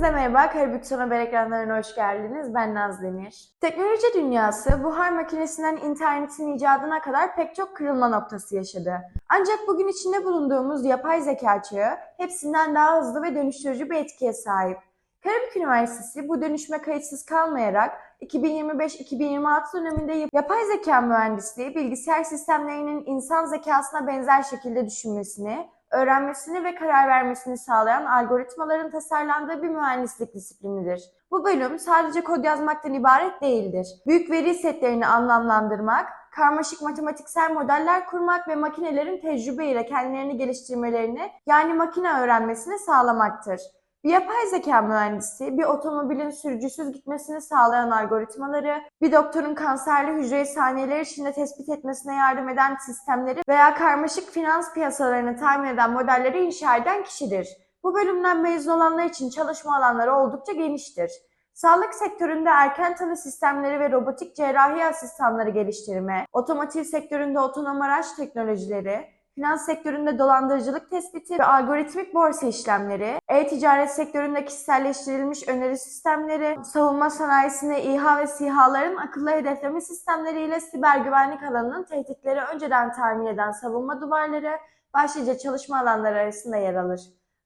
Hepinize merhaba, Karabük Son Haber ekranlarına hoş geldiniz. Ben Naz Demir. Teknoloji dünyası buhar makinesinden internetin icadına kadar pek çok kırılma noktası yaşadı. Ancak bugün içinde bulunduğumuz yapay zeka çağı hepsinden daha hızlı ve dönüştürücü bir etkiye sahip. Karabük Üniversitesi bu dönüşme kayıtsız kalmayarak 2025-2026 döneminde yapay zeka mühendisliği bilgisayar sistemlerinin insan zekasına benzer şekilde düşünmesini, öğrenmesini ve karar vermesini sağlayan algoritmaların tasarlandığı bir mühendislik disiplinidir. Bu bölüm sadece kod yazmaktan ibaret değildir. Büyük veri setlerini anlamlandırmak, karmaşık matematiksel modeller kurmak ve makinelerin tecrübeyle kendilerini geliştirmelerini yani makine öğrenmesini sağlamaktır. Bir yapay zeka mühendisi, bir otomobilin sürücüsüz gitmesini sağlayan algoritmaları, bir doktorun kanserli hücreyi saniyeler içinde tespit etmesine yardım eden sistemleri veya karmaşık finans piyasalarını tahmin eden modelleri inşa eden kişidir. Bu bölümden mezun olanlar için çalışma alanları oldukça geniştir. Sağlık sektöründe erken tanı sistemleri ve robotik cerrahi asistanları geliştirme, otomotiv sektöründe otonom araç teknolojileri, finans sektöründe dolandırıcılık tespiti ve algoritmik borsa işlemleri, e-ticaret sektöründe kişiselleştirilmiş öneri sistemleri, savunma sanayisinde İHA ve SİHA'ların akıllı hedefleme sistemleriyle siber güvenlik alanının tehditleri önceden tahmin eden savunma duvarları başlıca çalışma alanları arasında yer alır.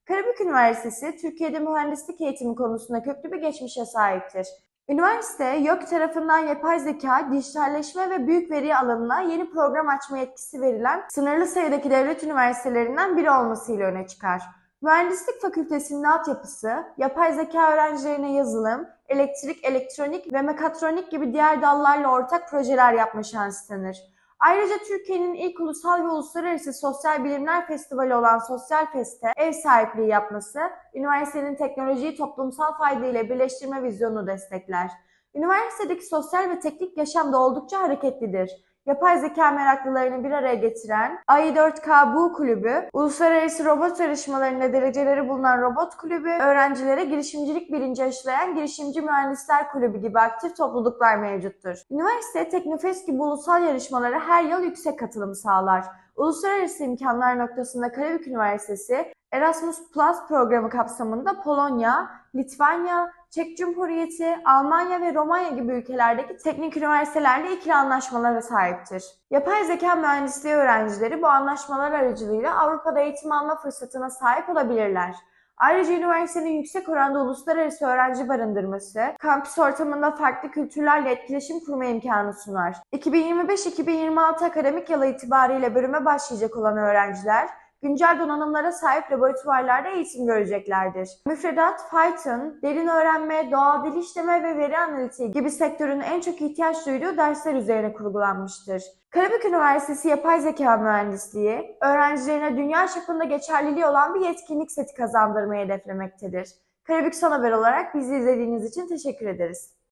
Karabük Üniversitesi, Türkiye'de mühendislik eğitimi konusunda köklü bir geçmişe sahiptir. Üniversite, YÖK tarafından yapay zeka, dijitalleşme ve büyük veri alanına yeni program açma yetkisi verilen sınırlı sayıdaki devlet üniversitelerinden biri olmasıyla öne çıkar. Mühendislik Fakültesinin altyapısı, yapay zeka öğrencilerine yazılım, elektrik, elektronik ve mekatronik gibi diğer dallarla ortak projeler yapma şansı tanır. Ayrıca Türkiye'nin ilk ulusal ve uluslararası sosyal bilimler festivali olan Sosyal Fest'e ev sahipliği yapması, üniversitenin teknolojiyi toplumsal fayda ile birleştirme vizyonunu destekler. Üniversitedeki sosyal ve teknik yaşam da oldukça hareketlidir. Yapay zeka meraklılarını bir araya getiren AI4K Bu Kulübü, uluslararası robot yarışmalarında dereceleri bulunan Robot Kulübü, öğrencilere girişimcilik bilinci aşılayan Girişimci Mühendisler Kulübü gibi aktif topluluklar mevcuttur. Üniversite Teknofest gibi ulusal yarışmalara her yıl yüksek katılım sağlar. Uluslararası imkanlar noktasında Karabük Üniversitesi, Erasmus Plus programı kapsamında Polonya, Litvanya, Çek Cumhuriyeti, Almanya ve Romanya gibi ülkelerdeki teknik üniversitelerle ikili anlaşmalara sahiptir. Yapay zeka mühendisliği öğrencileri bu anlaşmalar aracılığıyla Avrupa'da eğitim alma fırsatına sahip olabilirler. Ayrıca üniversitenin yüksek oranda uluslararası öğrenci barındırması, kampüs ortamında farklı kültürlerle etkileşim kurma imkanı sunar. 2025-2026 akademik yılı itibariyle bölüme başlayacak olan öğrenciler, güncel donanımlara sahip laboratuvarlarda eğitim göreceklerdir. Müfredat, Python, derin öğrenme, doğal dil işleme ve veri analitiği gibi sektörün en çok ihtiyaç duyduğu dersler üzerine kurgulanmıştır. Karabük Üniversitesi Yapay Zeka Mühendisliği, öğrencilerine dünya çapında geçerliliği olan bir yetkinlik seti kazandırmayı hedeflemektedir. Karabük Son Haber olarak bizi izlediğiniz için teşekkür ederiz.